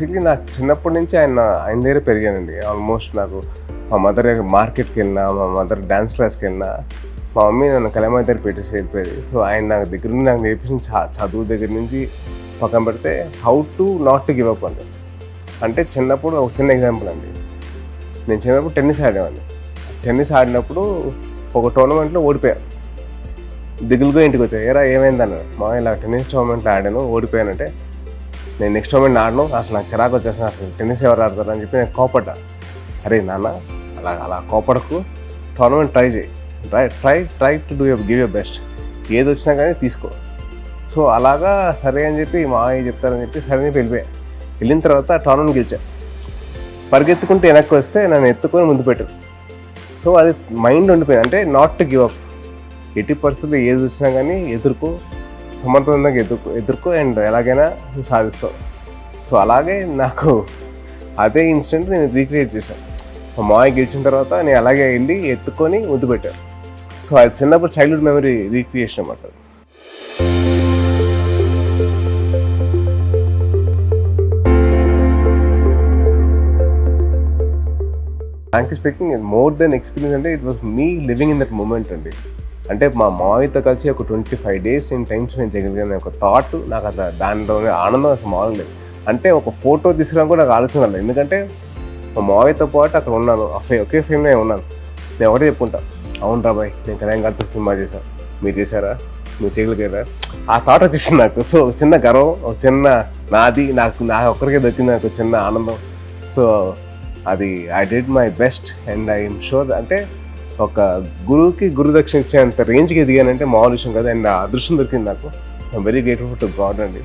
Basically నాకు చిన్నప్పటి నుంచి ఆయన ఆయన దగ్గర పెరిగానండి. ఆల్మోస్ట్ నాకు మా మదర్ మార్కెట్కి వెళ్ళినా మా మదర్ డ్యాన్స్ క్లాస్కి వెళ్ళినా మా మమ్మీ నన్ను కలమా దగ్గర పెట్టేసి వెళ్ళిపోయేది. సో ఆయన నాకు దగ్గర నుండి నాకు నేర్పించిన చదువు దగ్గర నుంచి పక్కన పెడితే how to not to give up అండి. అంటే చిన్నప్పుడు ఒక చిన్న ఎగ్జాంపుల్ అండి. నేను చిన్నప్పుడు టెన్నిస్ ఆడేవాడిని. టెన్నిస్ ఆడినప్పుడు ఒక టోర్నమెంట్లో ఓడిపోయాను దిగులుగా ఇంటికి వచ్చాయి ఏరా ఏమైంది మా ఇలా టెన్నిస్ టోర్నమెంట్లో ఆడాను ఓడిపోయానంటే నేను నెక్స్ట్ మూమెంట్ ఆడను అసలు నాకు చిరాకు వచ్చేసిన అసలు టెన్నిస్ ఎవరు ఆడతారు అని చెప్పి నేను కోపట అరే నాన్న అలా అలా కోపడకు టోర్నమెంట్ ట్రై చేయి. Try try try to do you give you best ఏది వచ్చినా కానీ తీసుకో. సో అలాగా సరే అని చెప్పి మా అయ్య చెప్తారని చెప్పి సరే అని వెళ్ళిపోయా. వెళ్ళిన తర్వాత టోర్నమెంట్ గెలిచా. పరిగెత్తుకుంటే వెనక్కి వస్తే నన్ను ఎత్తుకొని ముందు పెట్టారు. సో అది మైండ్ ఉండిపోయింది. అంటే నాట్ టు గివ్ అప్ ఎట్టి పరిస్థితులు ఏది వచ్చినా కానీ ఎదుర్కో. సమర్థవంతంగా ఎదుర్కో ఎదుర్కో అండ్ ఎలాగైనా నువ్వు సాధిస్తావు. సో అలాగే నాకు అదే ఇన్స్టెంట్ నేను రీక్రియేట్ చేశాను. మా మాయ గెలిచిన తర్వాత నేను అలాగే వెళ్ళి ఎత్తుకొని ముద్దు పెట్టాను సో అది చిన్నప్పుడు చైల్డ్హుడ్ మెమరీ రీక్రియేషన్ అన్నమాట you speaking more then experience అంటే it was me living in that moment అండి. అంటే మా మావితో కలిసి ఒక ట్వంటీ ఫైవ్ డేస్ నేను టైం స్పెండ్ చేయగలిగిన ఒక థాట్ నాకు అసలు దానిలో ఆనందం అసలు మామూలు లేదు. అంటే ఒక ఫోటో తీసుకురావడం కూడా నాకు ఆలోచన లేదు. ఎందుకంటే మా మావయ్యతో పాటు అక్కడ ఉన్నాను. ఒకే ఫ్రేమ్లో ఉన్నాను. నేను ఒకటే చెప్పుకుంటా. అవును రాబాయ్ నేను కళ్యాణ్ గారితో సినిమా చేశాను మీరు చేశారా? మీరు చేయగలిగారా? ఆ థాట్ వచ్చేసింది నాకు. సో చిన్న గర్వం ఒక చిన్న నాది నాకు నా ఒక్కరికే దొరికింది నాకు చిన్న ఆనందం. సో అది I did my best and I'm sure అంటే ఒక గురువుకి గురుదక్షిణ ఇచ్చేంత రేంజ్కి ఎదిగానంటే మామూలు విషయం కదా. అండ్ అదృష్టం దొరికింది నాకు. I'm very grateful to God అండి.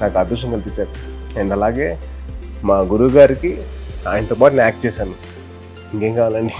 నాకు అదృష్టం కల్పించారు. అండ్ అలాగే మా గురువు గారికి ఆయనతో పాటు నేను యాక్ట్ చేశాను. ఇంకేం కావాలండి?